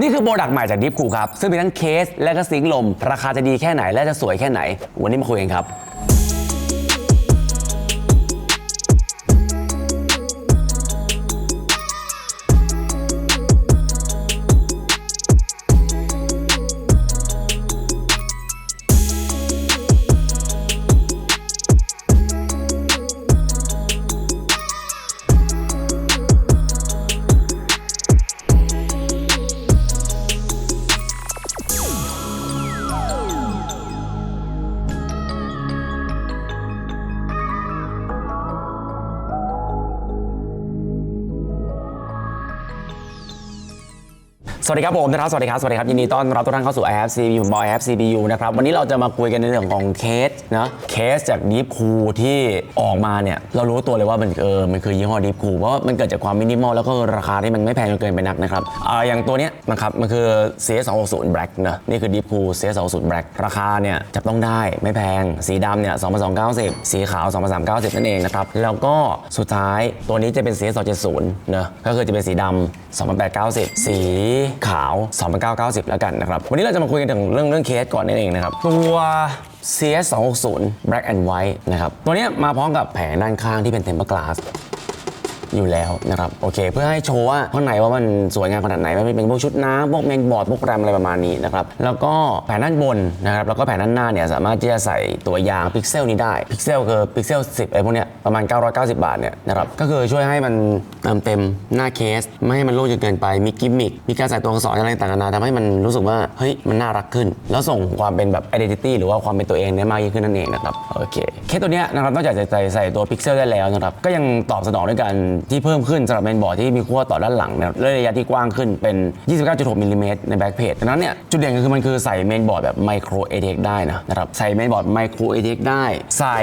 นี่คือโปรดักต์ใหม่จากดิฟคูครับ ซึ่งมีทั้งเคสและก็ซิงค์ลม ราคาจะดีแค่ไหนและจะสวยแค่ไหน วันนี้มาคุยกันครับ วัสดีครับผมนะครับสวัสดีครับสวัสดีครับยินดีต้อนรับทุกท่านเข้าสู่ i have CPU ผมบอย i have CPU นะครับวันนี้เราจะมาคุยกันในเรื่องของเคสนะเคสจากดีฟคูที่ออกมาเนี่ยเรารู้ตัวเลยว่ามันเออมันคือยี่ห้อดีฟคูเพราะว่ามันเกิดจากความมินิมอลแล้วก็ราคาที่มันไม่แพงจนเกินไปนักนะครับอ่าอย่างตัวเนี้ยนะครับมันคือ CS 2 6 0 Black นะนี่คือ Deep Cool CS 2 6 0 Black ราคาเนี่ยจับต้องได้ไม่แพงสีดำเนี่ย2,290 สีขาว 2,390 นั่นเองนะครับแล้วก็สุดท้ายตัวนี้จะเป็น CS 270 นะก็คือจะเป็นสีดำ2,890 สีขาว2,990 แล้วกันนะครับ วันนี้เราจะมาคุยกันถึงเรื่องเรื่องเคสก่อนนั่นเองนะครับ ตัว CS 260 Black and White นะครับ ตัวนี้มาพร้อมกับแผงด้านข้างที่เป็น Tempered Glass อยู่แล้วนะครับโอเค เพื่อให้โชว์ว่าข้างในว่ามันสวยงามขนาดไหนไม่เป็นพวกชุดน้ำพวกเมนบอร์ดพวกแรมอะไรประมาณนี้นะครับแล้วก็แผงด้านบนนะครับแล้วก็แผงด้านหน้าเนี่ยสามารถที่จะใส่ตัวยางพิกเซลนี้ได้พิกเซลคือพิกเซล10อะไรพวกเนี้ยประมาณ 990 บาทเนี่ยนะครับก็คือช่วยให้มันเติมเต็มหน้าเคส ไม่ให้มันโล่งจนเกินไปมีกิมมิคมีการใส่ตัวอักษรอะไรต่างๆนานาทำให้มันรู้สึกว่าเฮ้ยมันน่ารักขึ้น แล้วส่งความเป็นแบบ identity หรือว่าความเป็นตัวเองได้มากยิ่งขึ้นนั่นเองนะครับโอเคเคสตัวเนี้ยนะครับนอกจากจะใส่ตัวพิกเซลได้แล้วนะครับก็ยังตอบสนองด้วยการที่เพิ่มขึ้นสำหรับเมนบอร์ดที่มีขั้วต่อด้านหลังนะครับและระยะที่กว้างขึ้นเป็น 29.6มิลลิเมตรในแบ็กเพจดังนั้นเนี่ยจุดเด่นก็คือมันคือใส่เมนบอร์ดแบบไมโครเอเทได้นะนะครับใส่เมนบอร์ดไมโครเอเทได้ ใส่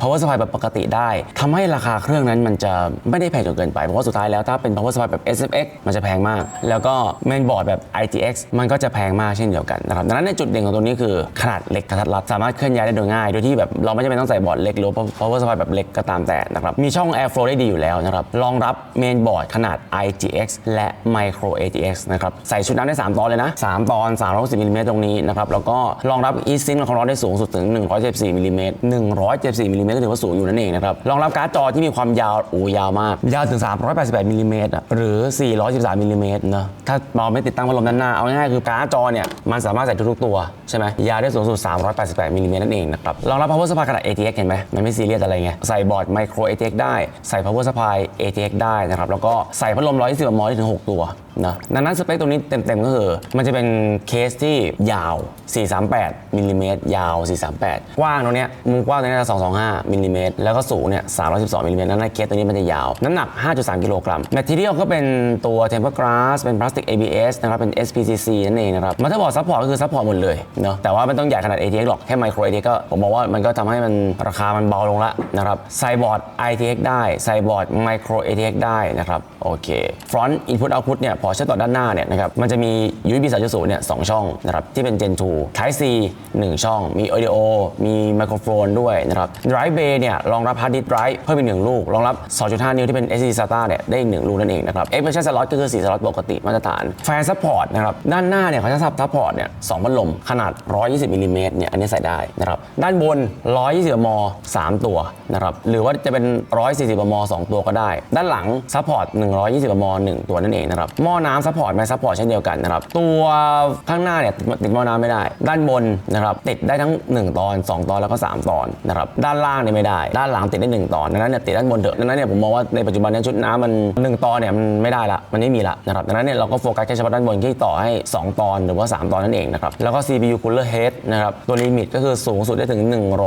power supply แบบปกติได้ทำให้ราคาเครื่องนั้นมันจะไม่ได้แพงจนเกินไปเพราะว่าสุดท้ายแล้วถ้าเป็น power supply แบบ SFX มันจะแพงมาก แล้วก็เมนบอร์ดแบบ ITX มันก็จะแพงมากเช่นเดียวกันนะครับดังนั้นในจุดเด่นของตัวนี้คือขนาดเล็กกระทัดรัดสามารถเคลื่อนย้ายได้โดยง่าย โดยที่แบบเราไม่จำเป็นต้องใส่บอร์ดเล็กหรือ power supply แบบเล็กก็ตามแต่นะครับมีช่อง airflow ได้ดีอยู่แล้วนะครับรองรับเมนบอร์ดขนาด IGX และ Micro ATX นะครับ ใส่ชุดนั้นได้ 3 ตอนเลยนะ 3 ตอน 360มิลลิเมตรตรงนี้นะครับ แล้วก็รองรับ eSync และความร้อนได้สูงสุดถึง 174มิลลิเมตร174มิลลิเมตรถือว่าสูงอยู่นั่นเองนะครับ รองรับการ์ดจอที่มีความยาวโอ้ยาวมาก ยาวถึง 388มิลลิเมตรอะหรือ 413มิลลิเมตรนะถ้าเราไม่ติดตั้งพัดลมด้านหน้า เอาง่ายๆคือการ์ดจอเนี่ยมันสามารถใส่ทุกๆตัวใช่ไหมยาวได้สูงสุด 388มิลลิเมตรนั่นเองนะครับรองรับ power supply ขนาด ATX เห็นไหมมันไม่ซีเรียสอะไรไงใส่บอร์ด Micro ATX ได้ใส่ power supply ATX ได้นะครับ แล้วก็ใส่พัดลม120มได้ถึง 6 ตัว นะดังนั้นสเปคตัวนี้เต็มๆก็คือ มันจะเป็นเคสที่ยาว 438มิลลิเมตรยาว 438 กว้างตรงเนี้ยมุมกว้างตรงนี้จะ225มิลลิเมตรแล้วก็สูงเนี่ย312มิลลิเมตรนั่นเคสตัวนี้มันจะยาว น้ำหนัก 5.3 กิโลกรัมแมทเทียลก็เป็นตัว Tempered Glass เป็นพลาสติก ABS นะครับ เป็น SPCC นั่นเองนะครับมัตเตอร์บอร์ดซัพพอร์ตก็คือซัพพอร์ตหมดเลยเนาะแต่ว่าไม่ต้องใหญ่ขนาด ATX หรอกแค่ Micro ATX ก็ผมมองว่ามันก็ทำให้มันราคามันเบาลงละนะครับใส่บอร์ด ITX ได้ใส่บอร์ด Micro ATX ได้นะครับโอเค Front Input Output เนี่ยพอเชื่อมต่อด้านหน้าเนี่ยนะครับมันจะมี USB 3.0เนี่ยสองช่องนะครับที่เป็น Gen 2 Type C 1 ช่อง มี Audio มีไมโครโฟนด้วยนะครับ Drive Bay เนี่ยรองรับ Hard Disk Drive เพิ่มอีกหนึ่งลูก รองรับ 2.5 นิ้วที่เป็น SD SATA เนี่ยได้อีกหนึ่งลูกนั่นเองนะครับ Expansion Slot ก็คือ4สล็อตปกติมาตรฐาน Fan Support นะครับด้านหน้าเนี่ยเขาจะซับ Support เนี่ยสองพัดลมขนาด 120มิลลิเมตรเนี่ยอันนี้ใส่ได้นะครับด้านบน 120ม3ตัวนะครับหรือว่าจะเป็น 140ม2ตัวก็ได้ ด้านหลัง Support 120ม1 ตัวนั่นเองนะครับหม้ออน้ำ Support ไหม Support เช่นเดียวกันนะครับ ตัวข้างหน้าเนี่ยติดหม้อน้ำไม่ได้ ด้านบนนะครับติดได้ทั้ง 1 ตอน 2 ตอนแล้วก็ 3 ตอนนะครับด้านล่างเนี่ยไม่ได้ ด้านหลังติดได้ 1 ตอนดังนั้นเนี่ยติดด้านบนเถอะดังนั้นเนี่ยผมมองว่าในปัจจุบันเนี้ชุดน้ำมัน 1 ตอนเนี่ยมันไม่ได้ละมันไม่มีละนะครับดังนั้นเนี่ยเราก็โฟกัสแค่เฉพาะด้านบนที่ต่อให้ 2 ตอนหรือว่า 3 ตอนนั่นเองนะครับแล้วก็ CPU cooler head นะครับตัวลิมิตก็คือสูงสุดได้ถึง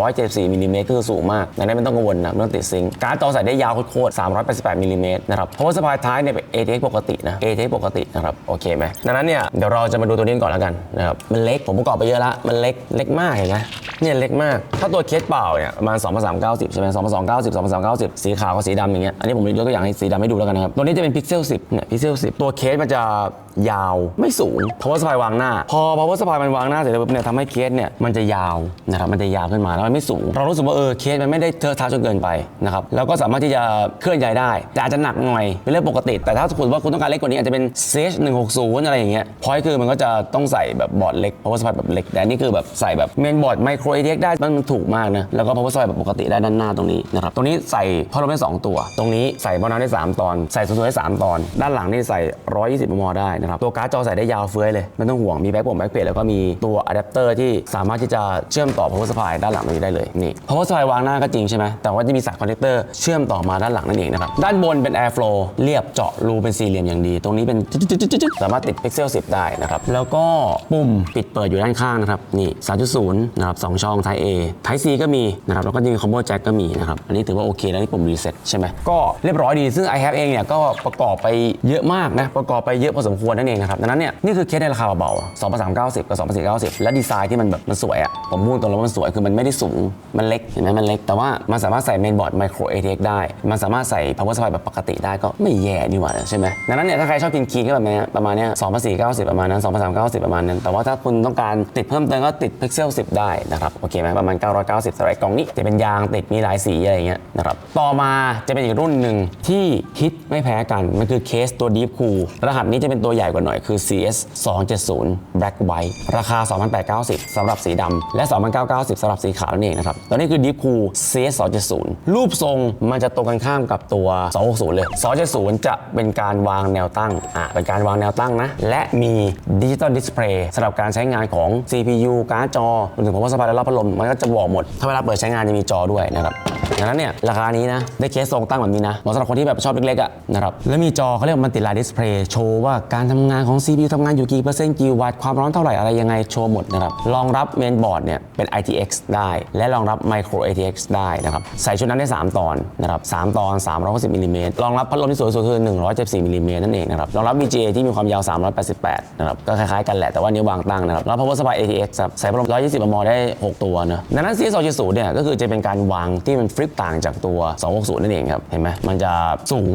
174มิลลิเมตรคือสูงมากดังนั้นไม่ต้องกังวลนะไม่ต้องติดซิงการ์ดจอใส่ได้ยาวโคตรๆ388มิลลิเมตรนะครับเพราะว่าสปายท้ายเนี่ยเป็น ATX ปกตินะ ATX ปกตินะครับโอเคไหมดังนั้นเนี่ยเดี๋ยวเราจะมาดูตัวนี้ก่อนแล้วกันนะครับมันเล็กผมประกอบไปเยอะละมันเล็กเล็กมากเห็นไหมเนี่ยเล็กมาก ถ้าตัวเคสเปล่าเนี่ยประมาณ2 3 9 0ใช่ไหม2 2 9 0 2 3 9 0 สีขาวกับสีดำอย่างเงี้ยอันนี้ผมยกตัวอย่างให้สีดำให้ดูแล้วกันนะครับตัวนี้จะเป็นพิกเซล10เนี่ยพิกเซล10 ตัวเคสมันจะ ยาวไม่สูง power supply วางหน้า พอ power supply มันวางหน้าเสร็จแล้วปุ๊บเนี่ยทำให้เคสเนี่ยมันจะยาวนะครับมันจะยาวขึ้นมาแล้วมันไม่สูง เรารู้สึกว่าเออเคสมันไม่ได้เทอะทะจนเกินไปนะครับแล้วก็สามารถที่จะเคลื่อนย้ายได้แต่อาจจะหนักหน่อยเป็นเรื่องปกติ แต่ถ้าสมมติว่าคุณต้องการเล็กกว่านี้อาจจะเป็น CH 160อะไรอย่างเงี้ยพอยคือมันก็จะต้องใส่แบบบอร์ดเล็ก power supply แบบเล็กแต่นี่คือแบบใส่แบบเมนบอร์ดไมโคร ATX ได้มันถูกมากนะแล้วก็ power supply แบบปกติได้ด้านหน้าตรงนี้นะครับตรงนี้ใส่พัดลมได้สองตัว ตรงนี้ใส่บอลน้ำได้สามตอน ใส่สูงสุดได้สามตอน ด้านหลังนี่ใส่ 120มมได้นะครับตัวการ์ดจอใส่ได้ยาวเฟ้ยเลยไม่ต้องห่วงมีแบ็คผมแบ็คเพลแล้วก็มีตัวอะแดปเตอร์ที่สามารถที่จะเชื่อมต่อ power supply ด้านหลังตรงนี้ได้เลยนี่ power supply วางหน้าก็จริงใช่ไหมแต่ว่าจะมีสายคอนเนคเตอร์เชื่อมต่อมาด้านหลังนั่นเองนะครับด้านบนเป็น air flow เรียบเจาะรูเป็นสี่เหลี่ยมอย่างดี ตรงนี้เป็นสามารถติด pixel 10 ได้นะครับแล้วก็ปุ่มปิดเปิดอยู่ด้านข้างนะครับนี่ 3.0 นะครับสองช่อง Type A Type C ก็มีนะครับแล้วก็จะมี combo jack ก็มีนะครับอันนี้ถือว่าโอเคแล้วที่ปุ่ม reset ใช่ไหมก็เรียบร้อยดีซึ่ง i have เองเนี่ยก็ประกอบไปเยอะมากนะประกอบไปเยอะพอสมควรนั่นเองนะครับ ดังนั้นเนี่ยนี่คือเคสในราคาเบาๆ2,390 กับ2,490 และดีไซน์ที่มันแบบมันสวยอะผมพูดตรงแล้วมันสวยคือมันไม่ได้สูง มันเล็กเห็นไหมมันเล็ก แต่ว่ามันสามารถใส่เมนบอร์ด micro ATX ได้ มันสามารถใส่ power supply แบบปกติได้ก็ไม่แย่นี่หว่าใช่ไหมดังนั้นเนี่ยถ้าใครชอบกินคีย์ก็แบบนี้ประมาณเนี้ย2,490 ประมาณนั้น2,390 ประมาณนั้น แต่ว่าถ้าคุณต้องการติดเพิ่มเติมก็ติด Pixel 10 ได้นะครับโอเคไหมประมาณ 990สำหรับกล่องนี้จะเป็นยางติดมีหลายสีอะไรเงี้ยนะครับต่อมาจะเป็นอีกรุ่นหนึ่งที่ฮิตไม่แพ้กันมันคือเคสตัว Deep Cool รหัสนี้จะเป็นตัวใหญ่กว่าหน่อยคือ CS 270 Black White ราคา 2,890สำหรับสีดำและ 2,990สำหรับสีขาวนั่นเองนะครับตัวนี้คือ Deep Cool CS 270 รูปทรงมันจะตรงกันข้ามกับตัว 260 เลย 270 จะเป็นการวางแนวตั้งอะเป็นการวางแนวตั้งนะ และมีดิจิตอลดิสเพลย์สำหรับการใช้งานของ CPU การ์ดจอรวมถึง power supply และรอบพัดลมมันก็จะบอกหมด ถ้าเวลาเปิดใช้งานจะมีจอด้วยนะครับดังนั้นเนี่ยราคานี้นะ ได้เคสทรงตั้งแบบนี้นะเหมาะสำหรับคนที่แบบชอบเล็กๆอะนะครับแล้วมีจอเขาเรียกมันติลาดิสเพลย์โชว์ว่าการทำงานของ CPU ทำงานอยู่กี่เปอร์เซ็นต์กี่วัตต์ความร้อนเท่าไหร่อะไรยังไงโชว์หมดนะครับรองรับเมนบอร์ดเนี่ยเป็น ITX ได้ และรองรับ Micro ATX ได้นะครับใส่ชุดนั้นได้ 3 ตอนนะครับ3ตอน 360มิลลิเมตรรองรับพัดลมที่สวยสุดคือ174มิลลิเมตรนั่นเองนะครับรองรับ VGA ที่มีความยาว 388นะครับก็คล้ายๆกันแหละแต่ว่านี้วางตั้งนะครับแล้ว power supply ATX ครับใส่พัดลม120มมได้ 6 ตัวนะดังนั้น CS 2.0เนี่ยก็คือจะเป็นการวางที่มันฟลิปต่างจากตัว 260 นั่นเองครับเห็นไหมมันจะสูง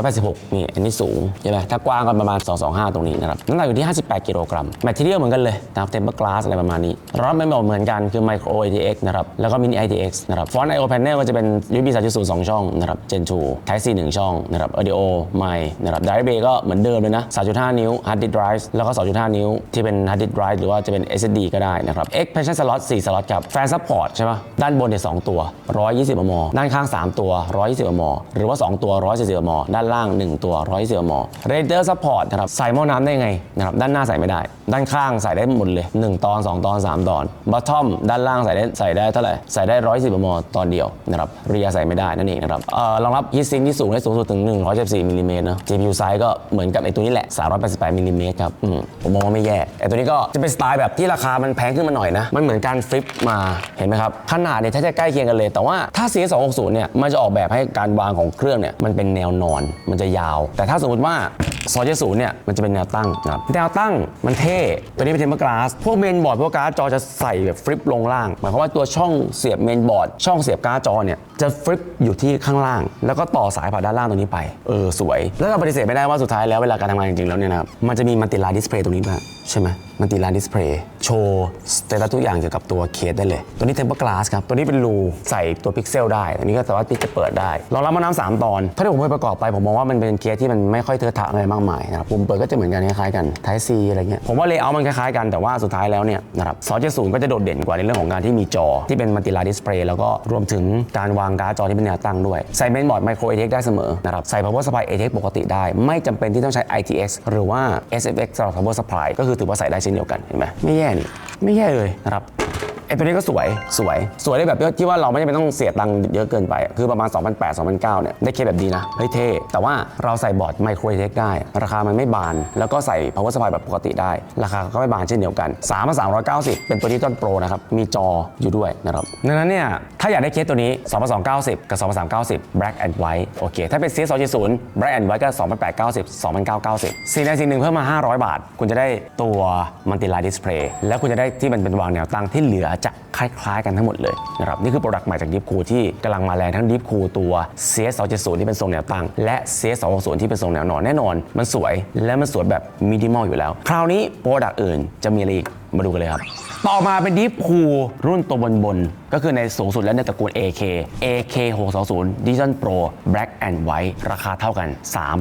486นี่อันนี้สูงใช่ไหมถ้ากว้างก็ประมาณ25 ตรงนี้นะครับน้ำหนักอยู่ที่ 58 กิโลกรัมแมทเทียลเหมือนกันเลยนะครับเทมเปอร์กลาสอะไรประมาณนี้รอบไม่เหมือนกันคือ Micro ATX นะครับแล้วก็ Mini ITX นะครับฟอนต์ IO Panel ก็จะเป็น USB 3.0 2ช่องนะครับ Gen 2 Type C 1ช่องนะครับ Audio Mic นะครับ Drive Bay ก็เหมือนเดิมเลยนะ 3.5 นิ้ว Hard Disk Drive แล้วก็ 2.5 นิ้ว ที่เป็น Hard Disk Drive หรือว่าจะเป็น SSD ก็ได้นะครับ Expansion Slot 4สล็อตครับ Fan Support ใช่ปะด้านบนเนี่ย2ตัว 120 มม ด้านข้าง 3 ตัว 120 มม หรือว่า 2 ตัว 140 มม ด้านล่าง 1 ตัว 140 มม r a d e r support นะครับใส่หม้อน้ำได้ไงนะครับด้านหน้าใส่ไม่ได้ ด้านข้างใส่ได้หมดเลย 1 ตอน 2 ตอน 3 ตอน Bottom ด้านล่างใส่ได้ใส่ได้เท่าไหร่ใส่ได้110มมตอนเดียวนะครับเรียใส่ไม่ได้นั่นเองนะครับเอ่อรองรับ heat sink ที่สูงได้สูงสุดถึง174มิลลิเมตรนะ GPU size ก็เหมือนกับไอ้ตัวนี้แหละ388มิลลิเมตรครับอืมผมมองว่าไม่แย่ไอ้ตัวนี้ก็จะเป็นสไตล์แบบที่ราคามันแพงขึ้นมาหน่อยนะมันเหมือนการฟลิปมาเห็นไหมครับขนาดเนี่ยถ้าจะใกล้เคียงกันเลย แต่ว่าถ้า CS 260 เนี่ยมันจะออกแบบให้การวางของเครื่องเนี่ยมันเป็นแนวนอนมันจะยาว แต่ถ้าสมมติว่า270เนี่ยมันจะเป็นแนวตั้งนะครับแนวตั้งมันเท่ ตัวนี้เป็นเทมเปอร์กลาสพวกเมนบอร์ดพวกการ์ดจอจะใส่แบบฟลิปลงล่าง หมายความว่าตัวช่องเสียบเมนบอร์ดช่องเสียบการ์ดจอเนี่ยจะฟลิปอยู่ที่ข้างล่าง แล้วก็ต่อสายผ่านด้านล่างตรงนี้ไป เออสวย แล้วเราปฏิเสธไม่ได้ว่าสุดท้ายแล้วเวลาการทำงานจริงๆแล้วเนี่ยนะครับมันจะมีมัลติลน์ดิสเพลย์ตรงนี้ด้วยใช่ไหมมัลติลน์ดิสเพลย์โชว์สเตตัสทุกอย่างเกี่ยวกับตัวเคสได้เลย ตัวนี้เทมเปอร์กลาสครับตัวนี้เป็นรูใส่ตัวพิกเซลได้ตัวนี้ก็สามารถที่จะเปิดได้รองรับมาน้ำสามตอน ถ้าที่ผมไปประกอบไปผมมองว่ามันเป็นเคสที่มันไม่ค่อยเทอะทะอะไรมากมายนะครับปุ่มเปิดก็จะเหมือนกันคล้ายๆกัน Type C อะไรเงี้ย ผมว่าเลเยอร์มันคล้ายๆกันแต่ว่าสุดท้ายแล้วเนี่ยนะครับ270 ก็จะโดดเด่นกว่าในเรื่องของการที่มีจอที่เป็นมัลติลน์ดิสเพลย์แล้วก็รวมถึงการวางการ์ดจอที่เป็นแนวตั้งด้วย ใส่เมนบอร์ด Micro ATX ได้เสมอนะครับใส่ Power Supply ATX ปกติได้ ไม่จำเป็นที่ต้องใช้ ITX หรือว่า SFX สำหรับ Power Supply ก็คือถือว่าใส่ได้เช่นเดียวกันเห็นไหมไม่แย่นี่ไม่แย่เลยนะครับ ไอ้ตัวนี้ก็สวยสวยสวยได้แบบที่ว่าเราไม่จำเป็นต้องเสียตังค์เยอะเกินไป คือประมาณ 2008 2009เนี่ยได้เคสแบบดีนะเฮ้ยเท่แต่ว่าเราใส่บอร์ดไมโครเทคได้ ราคามันไม่บาน แล้วก็ใส่ power supply แบบปกติได้ ราคาก็ไม่บานเช่นเดียวกัน3มา390เป็นตัวที่ต้นโปรนะครับมีจออยู่ด้วยนะครับดังนั้นเนี่ยถ้าอยากได้เคสตัวนี้2290 กับ 2390 black and white โอเค ถ้าเป็น c 270 black and white ก็2890 2990สิ่งใดสิ่งหนึ่งเพิ่มมา 500 บาท คุณจะได้ตัว multi line display แล้วคุณจะได้ที่มันเป็นวางแนวตั้งที่เหลือจะคล้ายๆกันทั้งหมดเลยนะครับนี่คือโปรดักต์ใหม่จากดิฟคูที่กำลังมาแรงทั้งดิฟคูตัว CS 270ที่เป็นทรงแนวตั้ง และ CS 260ที่เป็นทรงแนวนอนแน่นอน มันสวยและมันสวยแบบมินิมอลอยู่แล้ว คราวนี้โปรดักต์อื่นจะมีอะไรอีกมาดูกันเลยครับ ต่อมาเป็นดิฟคูรุ่นตัวบนบน ก็คือในสูงสุดแล้วในตระกูล AK AK 620 Digital Pro Black and White ราคาเท่ากัน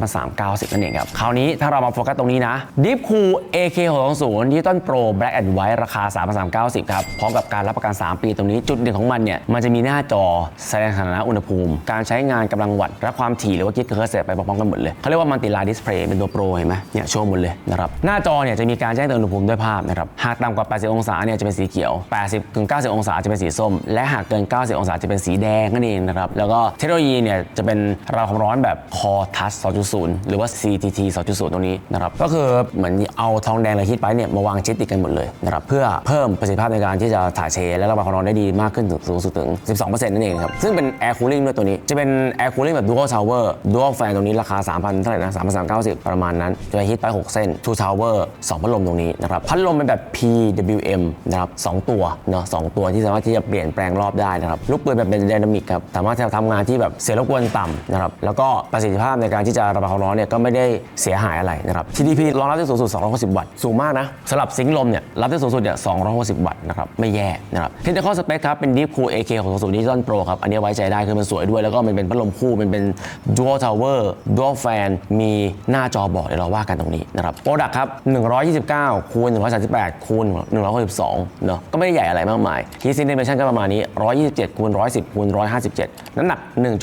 3,390 นั่นเองครับ คราวนี้ถ้าเรามาโฟกัสตรงนี้นะ Deep Cool AK 620 Digital Pro Black and White ราคา 3,390 ครับ พร้อมกับการรับประกัน 3 ปีตรงนี้ จุดเด่นของมันเนี่ย มันจะมีหน้าจอแสดงสถานะอุณหภูมิ การใช้งานกำลังวัตต์และความถี่หรือว่ากิกเฮิรตซ์ไปพร้อมกันหมดเลยเขาเรียกว่ามัลติลน์ดิสเพลย์เป็นตัวโปรเห็นไหมเนี่ยโชว์หมดเลยนะครับหน้าจอเนี่ยจะมีการแจ้งเตือนอุณหภูมิด้วยภาพนะครับหากต่ำกว่า 80 องศาเนี่ยจะเป็นสีเขียว 80ถึง90 องศาจะเป็นสีส้มและหากเกิน 90 องศาจะเป็นสีแดงนั่นเองนะครับ แล้วก็เทคโนโลยีเนี่ยจะเป็นรายความร้อนแบบ Core Touch 2.0 หรือว่า CTT 2.0 ตรงนี้นะครับ ก็คือเหมือนเอาทองแดงหรือฮีทไปเนี่ยมาวางชิดติดกันหมดเลยนะครับ เพื่อเพิ่มประสิทธิภาพในการที่จะถ่ายเทและระบายความร้อนได้ดีมากขึ้นถึงสูงสุดถึง 12%นั่นเองครับ ซึ่งเป็น Air Cooling ด้วยตัวนี้ จะเป็น Air Cooling แบบ Dual Tower Dual Fan ตรงนี้ราคา 3,000 เท่าไหร่นะ3,390 ประมาณนั้น จะฮีทไป 6 เส้น Two Tower 2พัดลมตรงนี้นะครับ พัดลมเป็นแบบ PWM นะครับสองตัวเนาะสองตัวที่สามารถที่จะเปลี่ยนแปลงรอบได้นะครับลูกปืนแบบเป็นไดนามิกครับสามารถจะทำงานที่แบบเสียงรบกวนต่ำนะครับแล้วก็ประสิทธิภาพในการที่จะระบายความร้อนเนี่ยก็ไม่ได้เสียหายอะไรนะครับ TDP รองรับได้สูงสุด 260 วัตต์สูงมากนะสำหรับซิงค์ลมเนี่ยรับได้สูงสุดเนี่ย260 วัตต์นะครับไม่แย่นะครับเทคนิคอสเปคครับเป็น Deep Cool AK 620 Digital Pro ครับอันนี้ไว้ใจได้คือมันสวยด้วยแล้วก็มันเป็นพัดลมคู่มันเป็น Dual Tower Dual Fan มีหน้าจอบอกเดี๋ยวเราว่ากันตรงนี้นะครับโปรดักครับ 129คูณ138คูณ162เนอะก็ไม่ได้ใหญ่อะไรมากมาย Heat Sintimation ก็ประมาณนี้ 127คูณ110คูณ157 น้ำหนัก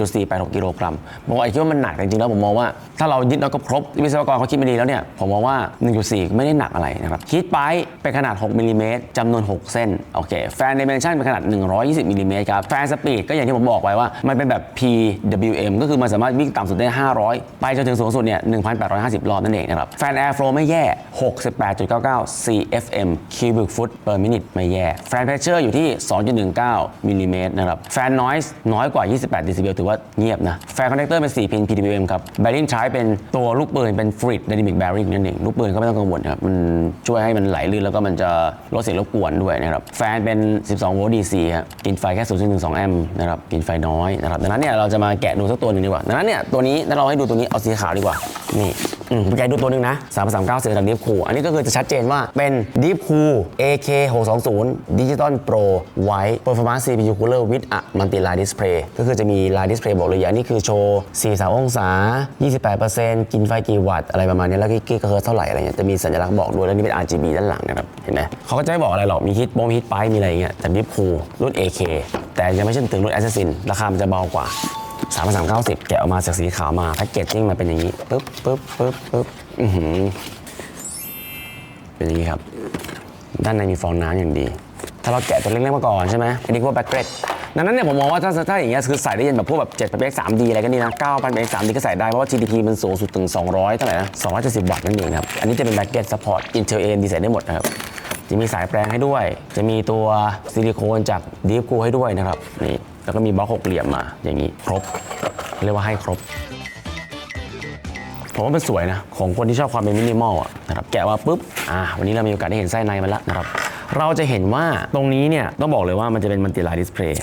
1.486กิโลกรัมบอกว่าไอ้คิดว่ามันหนักแต่จริงๆแล้วผมมองว่าถ้าเรายึดแล้วก็ครบวิศวกรเขาคิดไมาดีแล้วเนี่ยผมมองว่า 1.4 ไม่ได้หนักอะไรนะครับฮีทไปเป็นขนาด 6มิลลิเมตรจำนวน 6 เส้นโอเคแฟน dimension เป็นขนาด 120มิลลิเมตรครับแฟนสปีดก็อย่างที่ผมบอกไว้ว่ามันเป็นแบบ PWM ก็คือมันสามารถวิ่งต่ำสุดได้ 500 ไปจนถึงสูงสุดเนี่ย1,850 รอบนั่นเองนะครับแฟน airflow ไม่แย่ 68.99 CFM cubic foot per minute ไม่แย่แฟน pressure อยู่ที่ 2.19มิลลิเมตรนะครับแฟน noise น้อยกว่า 28 dB ถือว่าเงียบนะแฟน connector เป็น 4 พิน PWM ครับ bearing type เป็นตัวลูกปืนเป็น fluid dynamic bearing นั่นเองลูกปืนก็ไม่ต้องกังวลครับมันช่วยให้มันไหลลื่นแล้วก็มันจะลดเสียงรบกวนด้วยนะครับแฟนเป็น 12 โวลต์ DC ครับกินไฟแค่ 0.12 แอมป์นะครับกินไฟน้อยนะครับดังนั้นเนี่ยเราจะมาแกะดูสักตัวหนึ่งดีกว่าดังนั้นเนี่ยตัวนี้ถ้าเราให้ดูตัวนี้เอาสีขาวดีกว่านี่อืมไปแกะดูตัวหนึ่งนะ339เสียงจาก Deep Cool อันนี้ก็คือจะชัดเจนว่าเป็น Deep Cool AK 620 Digital Pro White Performance CPU Cooler with a Multi Line Display ก็คือจะมี Line Display บอกเลยอย่างนี้คือโชว์ 43 องศา 28%กินไฟกี่วัตต์อะไรประมาณนี้ แล้วกิกะเฮิรตซ์เท่าไหร่อะไรเงี้ย จะมีสัญลักษณ์บอกด้วยแล้วนี่เป็น RGB ด้านหลังนะครับ เห็นไหมเขาก็จะไม่บอกอะไรหรอก มีฮิตโมฮิตไปมีอะไรอย่างเงี้ย แต่ Deep Cool รุ่น AK แต่ยังไม่ใช่ถึงรุ่น Assassin ราคามันจะเบากว่า3,390 แกะออกมาจากสีขาวมาแพ็กเกจจิ้งมาเป็นอย่างนี้ปึ๊บปึ๊บปึ๊บปึ๊บอือหือเป็นอย่างนี้ครับ ด้านในมีฟองน้ำอย่างดี ถ้าเราแกะตัวเล็กๆมาก่อนใช่ไหมอันนี้พวกแบ็กเกรดดังนั้นเนี่ยผมมองว่าถ้าถ้าอย่างเงี้ยคือใส่ได้ยันแบบพวกแบบ7 8 3D อะไรก็นี่นะ9,000 8 3D ก็ใส่ได้เพราะว่า GDP มันสูงสุดถึง 200เท่าไหร่นะ270วัตต์นั่นเองครับ อันนี้จะเป็นแบ็กเกรดซัพพอร์ต Intel AMD ใส่ได้หมดนะครับ จะมีสายแปลงให้ด้วย จะมีตัวซิลิโคนจาก Deep Cool ให้ด้วยนะครับนี่แล้วก็มีบล็อกหกเหลี่ยมมาอย่างนี้ครบ เรียกว่าให้ครบผมว่ามันสวยนะของคนที่ชอบความเป็นมินิมอลอะนะครับแกะมาปุ๊บอ่าวันนี้เรามีโอกาสได้เห็นไส้ในมันแล้วนะครับ เราจะเห็นว่าตรงนี้เนี่ยต้องบอกเลยว่ามันจะเป็นมัลติไลน์ดิสเพลย์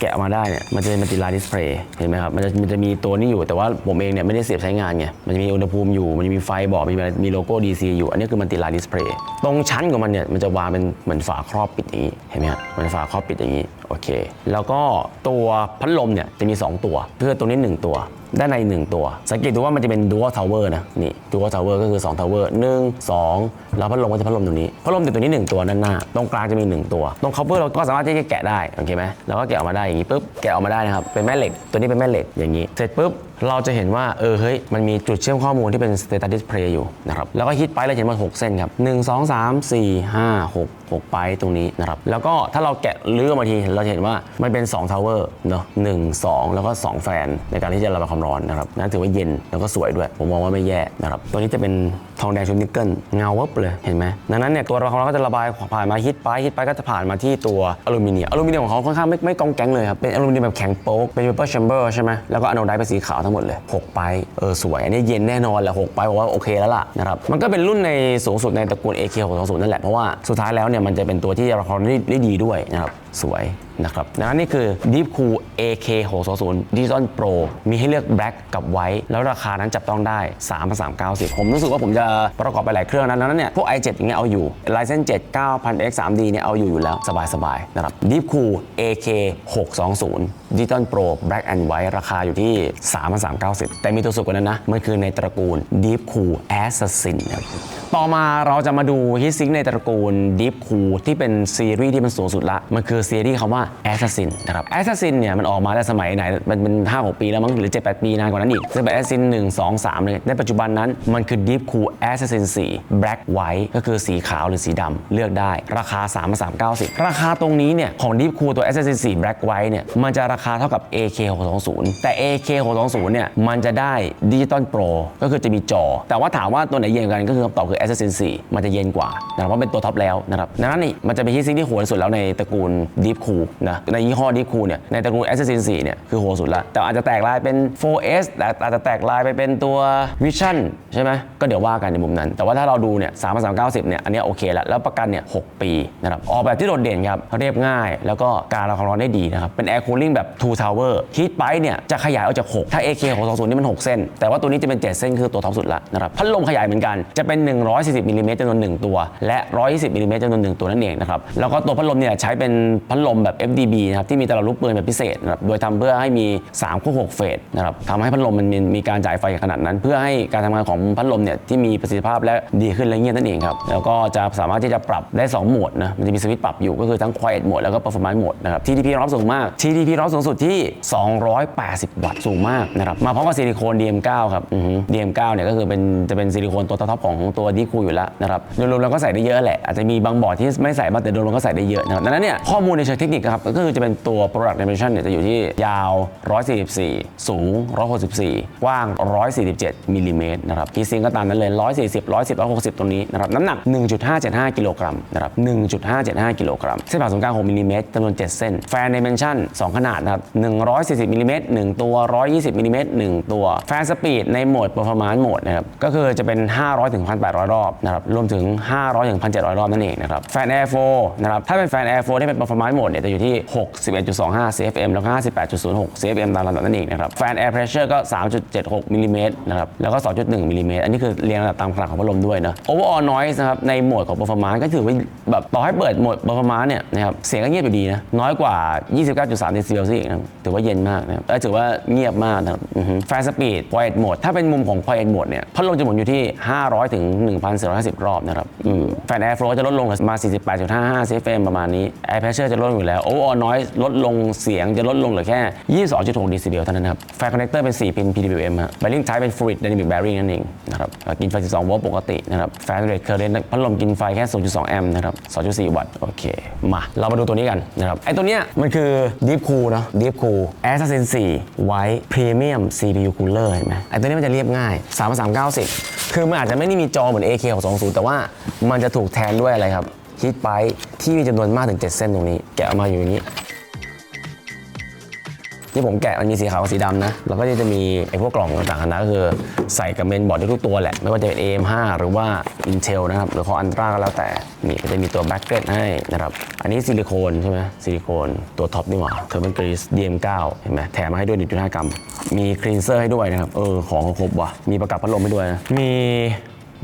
แกะออกมาได้เนี่ยมันจะเป็นมัลติไลน์ดิสเพลย์เห็นไหมครับมันจะมันจะมีตัวนี้อยู่แต่ว่าผมเองเนี่ยไม่ได้เสียบใช้งานไงมันจะมีอุณหภูมิอยู่ มันจะมีไฟบอกมีอะไรมีโลโก้ DC อยู่ อันนี้คือมัลติไลน์ดิสเพลย์ตรงชั้นของมันเนี่ยมันจะวางเป็นเหมือนฝาครอบปิดอย่างนี้เห็นไหมครับมันฝาครอบปิดอย่างนี้โอเค แล้วก็ตัวพัดลมเนี่ยจะมี 2 ตัวคือตัวนี้ 1 ตัว ด้านใน 1 ตัว สังเกตดูว่ามันจะเป็นดัวทาวเวอร์นะนี่ดัวทาวเวอร์ก็คือ2 tower 1 2แล้วพัดลมก็จะพัดลมตัวนี้พัดลมอยู่ตัวนี้ 1 ตัวด้านหน้า ตรงกลางจะมี 1 ตัว ตรงคัพเปอร์เราก็สามารถที่จะแกะได้โอเคไหมเราก็แกะออกมาได้อย่างนี้ปุ๊บแกะออกมาได้นะครับเป็นแม่เหล็กตัวนี้เป็นแม่เหล็กอย่างนี้เสร็จปุ๊บ เราจะเห็นว่าเออเฮ้ยมันมีจุดเชื่อมข้อมูลที่เป็น status display อยู่นะครับแล้วก็ฮิตไปเราเห็นมัน 6 เส้นครับ 1 2 3 4 5 6 6 ไปตรงนี้นะครับแล้วก็ถ้าเราแกะเลือกมาทีเราจะเห็นว่ามันเป็น2 tower เนาะ1 2แล้วก็ 2 แฟนในการที่จะระบายความร้อนนะครับนั่นถือว่าเย็นแล้วก็สวยด้วย ผมมองว่าไม่แย่นะครับตัวนี้จะเป็นทองแดงชุบนิกเกิลเงาวับเลยเห็นไหมดังนั้นเนี่ยตัวระบายความร้อนก็จะระบายผ่านมาฮิตไปฮิตไปก็จะผ่านมาที่ตัวอลูมิเนียมอลูมิเนียมของเขาค่อนข้างไม่ไม่กองแกงเลยครับเป็นอลูมิเนียมแบบแข็งโป๊กเป็น vapor chamber ใช่ไหมแล้วก็อะโนไดเป็นสีขาวทั้งหมดเลย 6 ไปเออสวย อันนี้เย็นแน่นอนแหละ6ไปบอกว่าโอเคแล้วล่ะนะครับมันก็เป็นรุ่นในสูงสุดในตระกูล AK 620นั่นแหละเพราะว่าสุดท้ายแล้วเนี่ยมันจะเป็นตัวที่ราคาได้ดีด้วยนะครับสวย นะครับดังนั้นนี่คือ Deep Cool AK 620 Digital Pro มีให้เลือก Black กับ White แล้วราคานั้นจับต้องได้ 3,390 ผมรู้สึกว่าผมจะประกอบไปหลายเครื่องนั้นดังนั้นเนี่ยพวก i7 อย่างเงี้ยเอาอยู่ Ryzen 7 9000X 3D เนี่ยเอาอยู่อยู่แล้วสบายๆนะครับ Deep Cool AK 620 Digital Pro Black and White ราคาอยู่ที่ 3,390 แต่มีตัวสุดกว่านั้นนะ มันคือในตระกูล Deep Cool Assassin นะครับต่อมาเราจะมาดูฮิตซิงในตระกูล Deep Cool ที่เป็นซีรีส์ที่มันสูงสุดละมันคือซีรีส์คำว่า Assassin นะครับ Assassin เนี่ยมันออกมาได้สมัยไหน มันเป็น5-6ปีแล้วมั้งหรือ7-8ปีนานกว่านั้นอีกจะเป็น Assassin 1 2 3เลยในปัจจุบันนั้นมันคือ Deep Cool Assassin 4 Black White ก็คือสีขาวหรือสีดำเลือกได้ ราคา3,390ราคาตรงนี้เนี่ยของ Deep Cool ตัว Assassin 4 Black White เนี่ยมันจะราคาเท่ากับ AK 620แต่ AK 620เนี่ยมันจะได้ Digital Pro ก็คือจะมีจอ แต่ว่าถามว่าตัวไหนเย็นกันก็คือคำตอบคือ Assassin 4 มันจะเย็นกว่านะครับเพราะเป็นตัวท็อปแล้วนะครับดังนั้นนี่มันจะเป็นที่ซิ่งที่โหดสุดแล้วในตระกูล Deep Cool นะในยี่ห้อ Deep Cool เนี่ยในตระกูล Assassin 4เนี่ยคือโหดสุดละ แต่อาจจะแตกลายเป็น 4S แต่อาจจะแตกลายไปเป็นตัว Vision ใช่ไหมก็เดี๋ยวว่ากันในมุมนั้น แต่ว่าถ้าเราดูเนี่ย3,390เนี่ยอันนี้โอเคแล้วแล้วประกันเนี่ย6ปีนะครับออกแบบที่โดดเด่นครับเรียบง่าย แล้วก็การระบายความร้อนได้ดีนะครับเป็น Air Cooling แบบ Two Tower Heat Pipe เนี่ยจะขยายออกจาก 6 ถ้า AK 620นี่มัน 6 เส้น แต่ว่าตัวนี้จะเป็น 7 เส้นคือตัวท็อปสุดละนะครับพัดลมขยายเหมือนกันจะเป็น 140มิลลิเมตรจำนวน1ตัว และ 120มิลลิเมตรจำนวน1ตัวนั่นเองนะครับแล้วก็ตัวพัดลมเนี่ยใช้เป็นพัดลมแบบ FDB นะครับที่มีตลับลูกปืนแบบพิเศษนะครับโดยทำเพื่อให้มี3คู่6เฟสนะครับทำให้พัดลมมันมีมีการจ่ายไฟขนาดนั้น เพื่อให้การทำงานของพัดลมเนี่ยที่มีประสิทธิภาพและดีขึ้นและเงียบนั่นเองครับแล้วก็จะสามารถที่จะปรับได้ 2 โหมดนะมันจะมีสวิตช์ปรับอยู่ก็คือทั้ง Quiet Mode แล้วก็ Performance Mode นะครับ TDP รอบสูงมาก TDP รอบสูงสุดที่ 280 วัตต์สูงมากนะครับมาพร้อมกับซิลิโคน DM9 ครับ DM9 เนี่ยก็คือเป็นจะเป็นซิลิโคนตัวท็อปของตัว Deep Cool อยู่แล้วนะครับรวมๆแล้วก็ใส่ได้เยอะแหละอาจจะมีบางบอร์ดที่ไม่ใส่บ้างแต่รวมๆก็ใส่ได้เยอะนะครับดังนั้นเนี่ยข้อมูลในเชิงเทคนิคครับ ก็คือจะเป็นตัว product dimension เนี่ยจะอยู่ที่ยาว 144 สูง 164 กว้าง 147มิลลิเมตรนะครับคีซิงก็ตามนั้นเลย 140 110 160 ตรงนี้นะครับ น้ำหนัก 1.575 กิโลกรัมนะครับ 1.575 กิโลกรัม เส้นผ่าศูนย์กลาง 6มิลลิเมตรจำนวน 7 เส้น แฟน dimension 2 ขนาดนะครับ 140มิลลิเมตร1ตัว 120มิลลิเมตร1ตัว แฟนสปีดในโหมด performance mode นะครับ ก็คือจะเป็น 500ถึง1,800 รอบนะครับ รวมถึง 500ถึง1,700 รอบนั่นเองนะครับ แฟน airflow นะครับ ถ้าเป็นแฟน airflow ที่เป็น performance mode เนี่ยจะอยู่ที่ที่ 61.25 cfm แล้วก็ 58.06 cfm ตามลำดับนั่นเองนะครับแฟน air pressure ก็ 3.76มิลลิเมตรนะครับแล้วก็ 2.1มิลลิเมตรอันนี้คือเรียงลำดับตามขนาดของพัดลมด้วยนะ overall noise นะครับในโหมดของ performance ก็ถือว่าแบบต่อให้เปิดโหมด performance เนี่ยนะครับเสียงก็เงียบอยู่ดีนะน้อยกว่า 29.3เดซิเบลซะอีกนะถือว่าเย็นมากนะครับถือว่าเงียบมากนะครับแฟนสปีด quiet mode ถ้าเป็นมุมของ quiet mode เนี่ยพัดลมจะหมุนอยู่ที่ 500ถึง1,450 รอบนะครับแฟน air flow จะลดลงมา 48.55 cfm ประมาณนี้ air pressure จะลดอยู่แล้ว overall noise ลดลงเสียงจะลดลงเหลือแค่ 22.6เดซิเบลเท่านั้นครับแฟคอน connector เป็น 4 พิน PWM ฮะ bearing type เป็น fluid dynamic bearing นั่นเองนะครับกินไฟ 12 โวลต์ปกตินะครับแฟน rate current พัดลมกินไฟแค่ 0.2 แอมป์นะครับ 2.4 วัตต์ โอเค มา เรามาดูตัวนี้กันนะครับ ไอตัวเนี้ยมันคือ Deep Cool เนอะ Deep Cool Assassin 4 White Premium CPU Cooler เห็นไหมไอตัวนี้มันจะเรียบง่าย3390 คือมันอาจจะไม่ได้มีจอเหมือน AK 620แต่ว่ามันจะถูกแทนด้วยอะไรครับ ฮีทไปที่มีจำนวนมากถึง 7 เส้นตรงนี้ แกะออกมาอยู่อย่างนี้ ที่ผมแกะมันมีสีขาวกับสีดำนะ แล้วก็จะมีไอ้พวกกล่องต่างๆนะก็คือใส่กับเมนบอร์ดได้ทุกตัวแหละ ไม่ว่าจะเป็น AM5 หรือว่า Intel นะครับ หรือของ Ultra ก็แล้วแต่นี่ก็จะมีตัวแบ็กเกตให้นะครับ อันนี้ซิลิโคนใช่ไหมซิลิโคนตัวท็อปนี่หว่าเทอร์มันกรีส DM9 เห็นไหมแถมมาให้ด้วย 1.5 กรัม มีคลีนเซอร์ให้ด้วยนะครับ เออของครบว่ะ มีประกับพัดลมให้ด้วยนะมี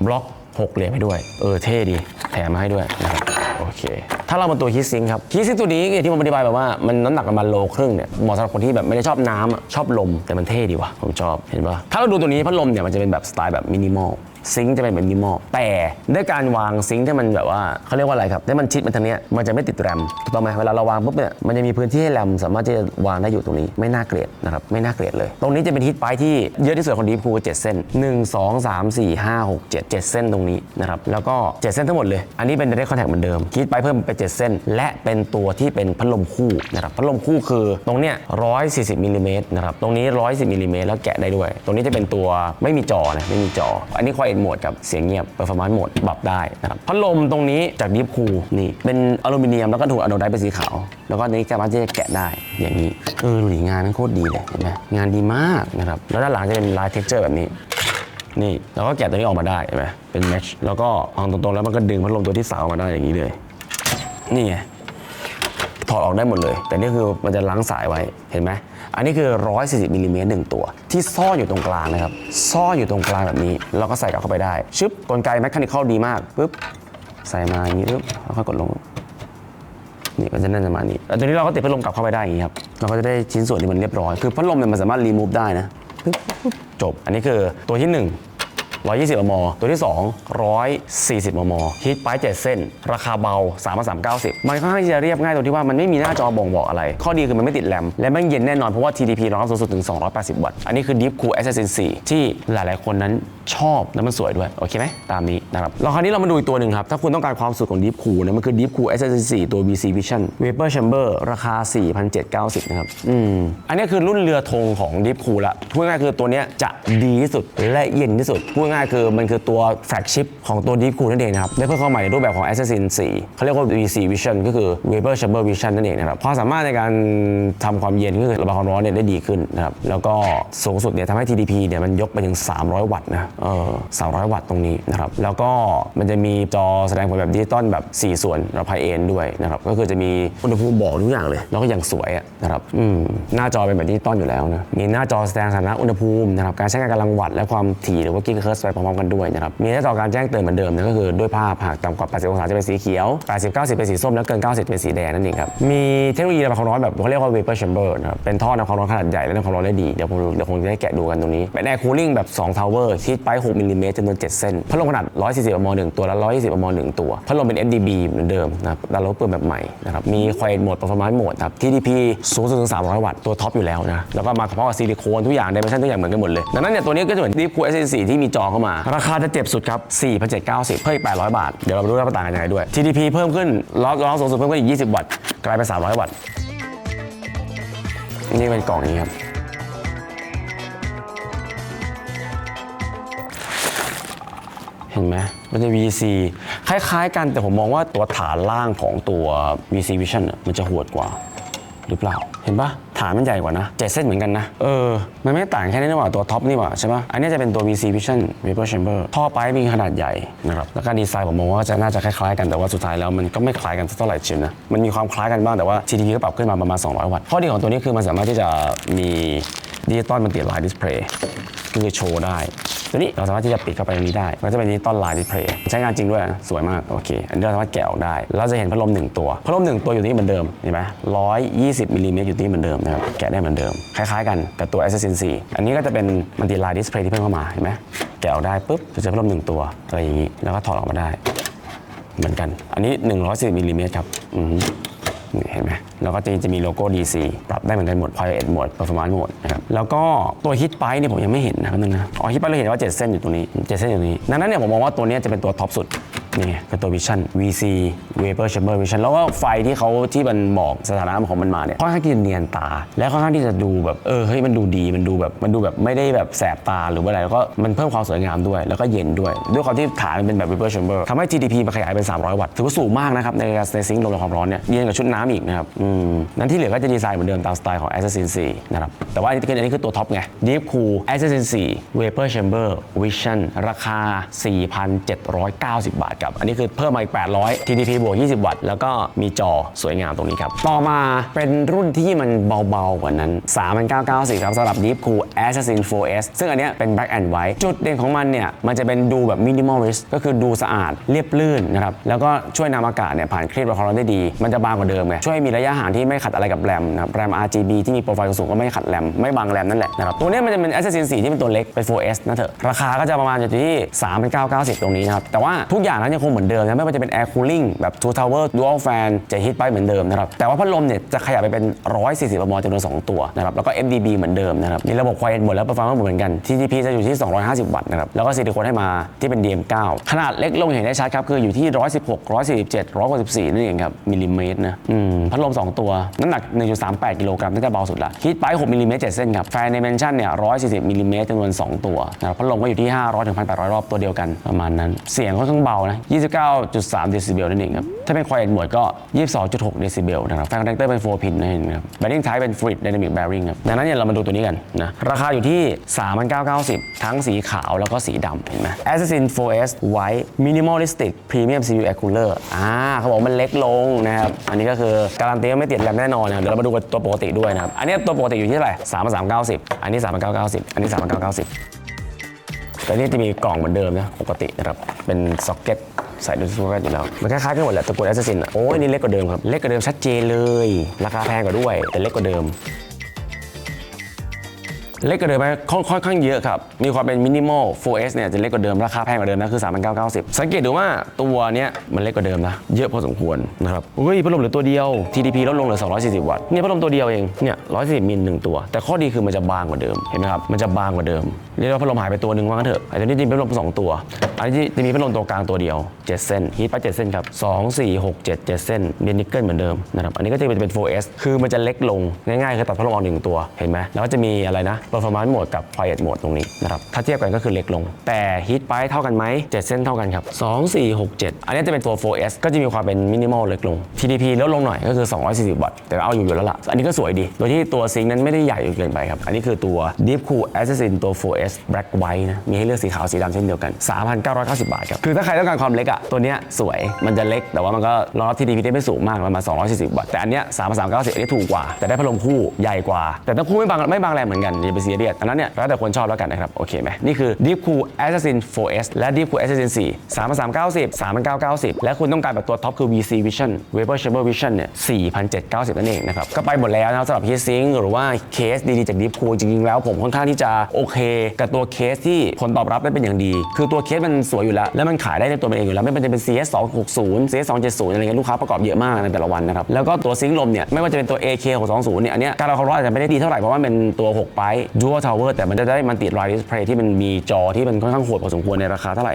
บล็อก 6 เหรียญให้ด้วย เออเท่ดี แถมมาให้ด้วยนะครับโอเค ถ้าเรามาตัวฮีทซิงครับฮีทซิงตัวนี้อย่างที่ผมอธิบายแบบว่ามันน้ำหนักประมาณโลครึ่งเนี่ยเหมาะสำหรับคนที่แบบไม่ได้ชอบน้ำอะชอบลมแต่มันเท่ดีว่ะผมชอบเห็นปะถ้าเราดูตัวนี้พัดลมเนี่ยมันจะเป็นแบบสไตล์แบบมินิมอล ซิงค์จะเป็นแบบมินิมอลแต่ด้วยการวางซิงค์ที่มันแบบว่าเขาเรียกว่าอะไรครับที่มันชิดมันทางเนี้ยมันจะไม่ติดแรมถูกต้องไหมเวลาเราวางปุ๊บเนี่ยมันจะมีพื้นที่ให้แรมสามารถที่จะวางได้อยู่ตรงนี้ ไม่น่าเกลียดนะครับไม่น่าเกลียดเลย ตรงนี้จะเป็นฮีทไปที่เยอะที่สุดของดีพูเจ็ดเส้น 1 2 3 4 5 6 7 7 เส้นตรงนี้นะครับแล้วก็ 7 เส้นทั้งหมดเลย อันนี้เป็น direct contact เหมือนเดิมฮีทไปเพิ่มไป7เส้น และเป็นตัวที่เป็นพัดลมคู่นะครับพัดลมคู่คือตรงเนี้ย140มิลลิเมตรนะครับตรงนี้110มิลลิเมตรแล้วแกะได้ด้วย ตรงนี้จะเป็นตัวไม่มีจอนะไม่มีจอ อันนี้ควาย Quiet Mode กับเสียงเงียบ Performance Mode ปรับได้นะครับพัดลมตรงนี้จาก Deep Cool นี่เป็นอลูมิเนียมแล้วก็ถูกอะโนไดเป็นสีขาว แล้วก็นี่สามารถที่จะแกะได้อย่างนี้เออดูดิงานนั้นโคตรดีเลยเห็นไหมงานดีมากนะครับแล้วด้านหลังจะเป็นลาย texture แบบนี้นี่เราก็แกะตัวนี้ออกมาได้เห็นไหมเป็นแมชแล้วก็วางตรงๆแล้วมันก็ดึงพัดลมตัวที่สาวออกมาได้อย่างนี้เลย นี่ไงถอดออกได้หมดเลย แต่นี่คือมันจะล้างสายไว้เห็นไหม อันนี้คือ 140มิลลิเมตรหนึ่งตัว ที่ซ่อนอยู่ตรงกลางนะครับ ซ่อนอยู่ตรงกลางแบบนี้ เราก็ใส่กลับเข้าไปได้ ชึบกลไกแมคคานิคอลดีมากปึ๊บใส่มาอย่างนี้ปึ๊บแล้วค่อยกดลงนี่มันจะแน่นประมาณนี้แล้วตอนนี้เราก็ติดพัดลมกลับเข้าไปได้อย่างนี้ครับเราก็จะได้ชิ้นส่วนที่มันเรียบร้อย คือพัดลมเนี่ยมันสามารถรีมูฟได้นะปึ๊บจบ อันนี้คือตัวที่ 1 120 มม ตัวที่ 2 140 มม ฮิตไป7เส้น ราคาเบา 3 3 9 0 มันค่อนข้างจะเรียบง่ายตรงที่ว่ามันไม่มีหน้าจอบ่งบอกอะไร ข้อดีคือมันไม่ติดแรม และแม่งเย็นแน่นอนเพราะว่า TDP รองรับสูงสุดถึง 280 วัตต์ อันนี้คือ Deep Cool Assassin 4 ที่หลาย ๆ คนนั้นชอบและมันสวยด้วย โอเคไหมตามนี้นะครับแล้วคราวนี้เรามาดูอีกตัวหนึ่งครับ ถ้าคุณต้องการความสุดของ Deep Cool นี่ยมันคือ Deep Cool Assassin 4ตัว VC Vision Vapor Chamber ราคา 4,790 นะครับอืมอันนี้คือรุ่นเรือธงของ Deep Cool ละพูดง่ายคือตัวเนี้ยจะดีที่สุดและเย็นที่สุดพูดง่ายๆคือมันคือตัวแฟลกชิพของตัว Deep Cool นั่นเองนะครับได้เพิ่มเข้ามาใหม่ในรูปแบบของ Assassin 4เขาเรียกว่า VC Vision ก็คือ Vapor Chamber Vision นั่นเองนะครับความสามารถในการทำความเย็นก็คือระบายความร้อนเนี่ยได้ดีขึ้นนะครับแล้วก็สูงสุดเนี่ยทำให้ TDP เนี่ยมันยกไปถึง 300 วัตต์นะเออ300 วัตต์ตรงนี้นะครับแล้วก็มันจะมีจอแสดงผลแบบดิจิตอลแบบ 4 ส่วนระพายเอนด้วยนะครับก็คือจะมีอุณหภูมิบอกทุกอย่างเลย แล้วก็อย่างสวยนะครับอืมหน้าจอเป็นแบบดิจิตอลอยู่แล้วนะมีหน้าจอแสดงสถานะอุณหภูมินะครับการใช้งานกำลังวัตต์และความถี่หรือว่ากิกะเฮิร์ตไปพร้อมๆกันด้วยนะครับมีหน้าจอการแจ้งเตือนเหมือนเดิมนะก็คือด้วยภาพหากต่ำกว่า 80 องศาจะเป็นสีเขียว 80 90 เป็นสีส้ม แล้วเกิน 90 เป็นสีแดงนั่นเองครับมีเทคโนโลยีระบายความร้อนแบบเขาเรียกว่า vapor chamber นะครับเป็นท่อนำความร้อนขนาดใหญ่และนำความร้อนได้ดีเดี๋ยวผมเดี๋ยวคงจะได้แกะดูกันตรงนี้เป็นแอร์คูลิ่งแบบ2 tower ที่ไป 6มิลลิเมตรจำนวน 7 เส้นพัดลมขนาด 140มม1ตัวและ 120มม1ตัวพัดลมเป็น FDB เหมือนเดิมนะครับดันลบเปิดแบบใหม่นะครับมี quiet mode performance mode ครับ TDP สูงสุดถึง 300 วัตต์ตัวท็อปอยู่แล้วนะแล้วก็มาพร้อมกับซิลิโคนทุกอย่าง dimension ทุกอย่างเหมือนกันหมดเลยดังนั้นเนี่ยตัวนี้ก็จะเหมือน Deep Cool S4 ที่มีจอเข้ามา ราคาจะเจ็บสุดครับ4,790 เพิ่มอีก800 บาท เดี๋ยวเรามาดูว่าต่างกันยังไงด้วย TDP เพิ่มขึ้นล้อล้อสูงสุดเพิ่มขึ้นอีก 20 วัตต์กลายเป็น 300 วัตต์นี่เป็นกล่องนี้ครับเห็นไหมมันจะ VC คล้ายๆ กันแต่ผมมองว่าตัวฐานล่างของตัว VC Vision มันจะหวดกว่า หรือเปล่า เห็นปะฐานมันใหญ่กว่านะเจ็ดเส้นเหมือนกันนะ เออ มันไม่ต่างแค่นี้นี่หว่าตัวท็อปนี่หว่าใช่ปะอันนี้จะเป็นตัว VC Vision Vapor Chamber ท่อไปมีขนาดใหญ่นะครับ แล้วก็ดีไซน์ผมมองว่าจะน่าจะคล้ายๆกัน แต่ว่าสุดท้ายแล้วมันก็ไม่คล้ายกันสักเท่าไหร่เชียวนะ มันมีความคล้ายกันบ้างแต่ว่า TDP ก็ปรับขึ้นมาประมาณ 200 วัตต์ ข้อดีของตัวนี้คือมันสามารถที่จะมี ดิจิตอลมันติดไลน์ดิสเพลย์คือโชว์ได้ ตัวนี้เราสามารถที่จะปิดเข้าไปตรงนี้ได้ มันจะเป็นดิจิตอลไลน์ดิสเพลย์ใช้งานจริงด้วยสวยมากโอเค อันนี้เราสามารถแกะออกได้ เราจะเห็นพัดลมหนึ่งตัว พัดลมหนึ่งตัวอยู่ที่นี่เหมือนเดิมเห็นไหมร้อยยี่สิบมิลลิเมตรอยู่ที่นี่เหมือนเดิมนะครับแกะได้เหมือนเดิม คล้ายๆกันกับตัว Assassin 4อันนี้ก็จะเป็นมันติไลน์ดิสเพลย์ที่เพิ่มเข้ามาเห็นไหมแกะออกได้ปุ๊บจะเจอพัดลมหนึ่งตัวอะไรอย่างนี้ แล้วก็ถอดออกมาได้ เหมือนกัน อันนี้110มิลลิเมตรครับอือ เห็นไหมแล้วก็จะจะมีโลโก้ DC ปรับได้เหมือนกันหมด Private Mode Performance Mode นะครับแล้วก็ตัว Hit p i เนี่ยผมยังไม่เห็นนะครับนึงนะอ๋อ Hit p i เราเห็นว่า 7 เส้นอยู่ตรงนี้ 7 เส้นอยู่ตรงนี้ดังนั้นเนี่ยผมมองว่าตัวนี้จะเป็นตัวท็อปสุด นี่ไงเป็ตัว Vision VC Vapor Chamber Vision แล้วก็ไฟที่เขาที่มันบอกสถานะของมันมาเนี่ยค่อนข้างที่จะเนียนตา และค่อนข้างที่จะดูแบบเออเฮ้ยมันดูดีมันดูแบบมันดูแบบไม่ได้แบบแสบตาหรือว่าอะไรแล้วก็มันเพิ่มความสวยงามด้วย แล้วก็เย็นด้วย ด้วยความที่ฐานมันเป็นแบบ Vapor Chamber ทำให้ TDP มันขยายเป็น 300 วัตต์ถือว่าสูงมากนะครับในการในซิงค์ลมและความร้อนเนี่ยเย็นกว่าชุดน้ำอีกนะครับอืมนั้นที่เหลือก็จะดีไซน์เหมือนเดิมตามสไตล์ของ Assassin 4นะครับแต่ว่าอันนี้อันนี้คือตัวท็อปไง Deep Cool Assassin 4 Vapor Chamber Vision ราคา 4,790 บาทครับ อันนี้คือเพิ่มมาอีก 800 TDP บวก 20 วัตต์ แล้วก็มีจอสวยงามตรงนี้ครับ ต่อมาเป็นรุ่นที่มันเบา ๆ กว่านั้น 3,990ครับสำหรับ Deep Cool Assassin 4S ซึ่งอันนี้เป็น Black and White จุดเด่นของมันเนี่ย มันจะเป็นดูแบบ minimalist ก็คือดูสะอาดเรียบลื่นนะครับ แล้วก็ช่วยนำอากาศเนี่ยผ่านคลีบและความร้อนได้ดี มันจะบางกว่าเดิมไง ช่วยมีระยะห่างที่ไม่ขัดอะไรกับแรมนะครับ แรม RGB ที่มีโปรไฟล์สูงก็ไม่ขัดแรม ไม่บังแรมนั่นแหละนะครับ ตัวนี้มันจะเป็น Assassin 4ที่เป็นตัวเล็กเป็น 4S นะเถอะ ราคาก็จะประมาณอยู่ที่ 3,990 ตรงนี้นะครับ แต่ว่าทุกอย่างนั้นนั้นยังคงเหมือนเดิมนะไม่ว่าจะเป็น Air Cooling แบบ Two Tower Dual Fan จะฮิตไปเหมือนเดิมนะครับแต่ว่าพัดลมเนี่ยจะขยับไปเป็น 140มจำนวน 2 ตัวนะครับแล้วก็ MDB เหมือนเดิมนะครับมีระบบ Quiet หมดแล้ว Performance เหมือนกัน TDP จะอยู่ที่ 250 วัตต์นะครับแล้วก็ซิลิโคนให้มาที่เป็น DM9 ขนาดเล็กลงเห็นได้ชัดครับคืออยู่ที่ 116 147 164นั่นเองครับมิลลิเมตรนะอืมพัดลม 2 ตัวน้ำหนัก 1.38 กิโลกรัมน่าจะเบาสุดละฮีทไป6มิลลิเมตร7เส้นครับแฟนในเมนชั่นเนี่ย140มิลลิเมตรจำนวน 2 ตัวนะครับพัดลมก็อยู่ที่500-1,800 รอบตัวเดียวกันประมาณนั้น เสียงค่อนข้างเบานะ29.3 เดซิเบลนั่นเองครับ ถ้าเป็น quiet mode ก็ 22.6 เดซิเบลนะครับแฟนคอนแทคเตอร์เป็น 4 พินนั่นเองครับ bearing type เป็น fluid dynamic bearing ครับดังนั้นเนี่ยเรามาดูตัวนี้กันนะราคาอยู่ที่ 3,990 ทั้งสีขาวแล้วก็สีดำเห็นไหม Assassin 4S White Minimalistic Premium CPU Air Cooler อ่าเขาบอกมันเล็กลงนะครับอันนี้ก็คือการันตีว่าไม่ติดแรมแน่นอนนะครับเดี๋ยวเรามาดูกันตัวปกติด้วยนะครับอันนี้ตัวปกติอยู่ที่เท่าไหร่3,390 อันนี้3,990 อันนี้3,990 แต่นี่จะมีกล่องเหมือนเดิมนะปกตินะครับ เป็นซ็อกเก็ตใส่ดูซูเปอร์อยู่แล้ว มันคล้ายๆกันหมดแหละตะกูลแอสซิสินโอ้ยนี่เล็กกว่าเดิมครับ เล็กกว่าเดิมชัดเจนเลย ราคาแพงกว่าด้วย แต่เล็กกว่าเดิม เล็กกว่าเดิมไหมค่อนข้างเยอะครับ มีความเป็นมินิมอล 4S เนี่ยจะเล็กกว่าเดิม ราคาแพงกว่าเดิมนะ คือ 3,990 สังเกตดูว่าตัวเนี้ยมันเล็กกว่าเดิมนะ เยอะพอสมควรนะครับเฮ้ยพัดลมเหลือตัวเดียว TDP ลดลงเหลือ 240 วัตต์ เนี่ยพัดลมตัวเดียวเอง เนี่ย 140 มิลหนึ่งตัว แต่ข้อดีคือมันจะบางกว่าเดิม เห็นไหมครับ มันจะบางกว่าเดิม เรียกว่าพัดลมหายไปตัวหนึ่งว่างั้นเถอะไอ้ตัวนี้จะมีพัดลมสองตัว อันนี้จะมีพัดลมตัวกลางตัวเดียว 7 เส้นฮีทไป7เส้นครับ2 4 6 7 7 เส้นเรียนนิกเกิลเหมือนเดิมนะครับ อันนี้ก็จะเป็น 4S คือมันจะเล็กลงง่ายๆคือตัดพัดลมออกหนึ่งตัว เห็นไหมแล้วก็จะมีอะไรนะ performance mode กับ quiet mode ตรงนี้นะครับถ้าเทียบกันก็คือเล็กลง แต่ฮีทไปเท่ากันไหม7 เส้นเท่ากันครับ 2 4 6 7 อันนี้จะเป็นตัว 4S ก็จะมีความเป็นมินิมอลเล็กลง TDP ลดลงหน่อยก็คือ 240 วัตต์แต่เอาอยู่อยู่แล้วล่ะ อันนี้ก็สวยดี โดยที่ตัวซิงนั้นไม่ได้ใหญ่เกินไปครับ อันนี้คือตัว Deep Cool Assassin ตัว 4S Black White นะมีให้เลือกสีขาวสีดำเช่นเดียวกัน 3,990 บาทครับคือถ้าใครต้องการความเล็กอะตัวเนี้ยสวยมันจะเล็กแต่ว่ามันก็รองรับ TDP ได้ไม่สูงมากประมาณ240 วัตต์แต่อันเนี้ย3,390อันนี้ถูกกว่า แต่ได้พัดลมคู่ใหญ่กว่า แต่ถ้าคู่ไม่บางไม่บางแรงเหมือนกันอย่าไปเสีเรียดอันนั้นเนี่ยแล้วแต่คนชอบแล้วกันนะครับโอเคไหมนี่คือ Deep Cool Assassin 4S และ Deep Cool Assassin 4 3,390 3,990 และคุณต้องการแบบตัวท็อปคือ VC Vision Vapor Chamber Vision เนี่ย4,790 นั่นเองนะครับก็ไปหมดแล้วนะสำหรับ Heat Sink หรือว่าเคสดีๆจาก Deep Cool จริงๆแล้วผมค่อนข้างที่จะโอเค กับตัวเคสที่ผลตอบรับได้เป็นอย่างดี คือตัวเคสมันสวยอยู่แล้ว แล้วมันขายได้ในตัวมันเองอยู่แล้ว ไม่ว่าจะเป็น CS 260 CS 270อะไรเงี้ยลูกค้าประกอบเยอะมากในแต่ละวันนะครับแล้วก็ตัวซิงค์ลมเนี่ยไม่ว่าจะเป็นตัว AK 620เนี่ยอันเนี้ยการเอาควาร้อาจจะไม่ได้ดีเท่าไหร่เพราะว่ามันเป็นตัว 6 ไป Dual Tower แต่มันจะได้มันติด Line Display ที่มันมีจอที่มันค่อนข้างโหดพอสมควรในราคาเท่าไหร่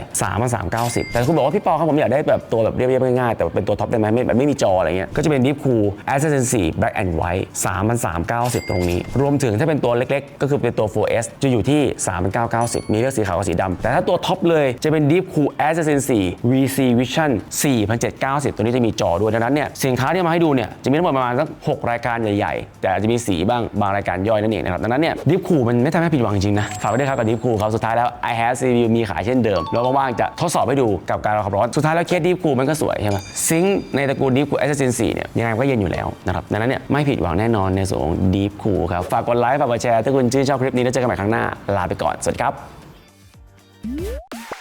3,390แต่คุณบอกว่าพี่ปอครับผมอยากได้แบบตัวแบบเรียบๆง่ายๆแต่เป็นตัวท็อปได้ไหมไม่แบบไม่มีจออะไรเงี้ยก็จะเป็น Deep Cool Assassin 4 Black and White 3,390ตรงนี้ รวมถึงถ้าเป็นตัวเล็กๆ ก็คือเป็นตัว 4S จะอยู่ที่ 3,990 มีเลือกสีขาวกับสีดำแต่ถ้าตัวท็อปเลยจะเป็น Deep Cool Assassin 4 VC Vision 4,790 ตัวนี้จะมีจอด้วยดังนั้นเนี่ยสินค้าที่มาให้ดูเนี่ยจะมีทั้งหมดประมาณสัก 6 รายการใหญ่ๆ แต่อาจจะมีสีบ้างบางรายการย่อยนั่นเองนะครับดังนั้นเนี่ย Deep คูมันไม่ทำให้ผิดหวังจริงๆนะฝากไว้ด้วยครับกับดิฟคูครับสุดท้ายแล้ว i have CPU มีขายเช่นเดิม แล้วว่างๆจะทดสอบให้ดูกับการเอาความร้อนสุดท้ายแล้วเคสดิฟคูมันก็สวยใช่ไหมซิงในตระกูล Deep Cool Assassin 4เนี่ยยังไงมันก็เย็นอยู่แล้วนะครับดังนั้นเนี่ยไม่ผิดหวังแน่นอนในส่วนของดีฟคูครับฝากกดไลค์ฝากกดแชร์ถ้าคุณชื่นชอบคลิปนี้แล้วเจอกันใหม่ครั้งหน้าลาไปก่อนสวัสดีครับ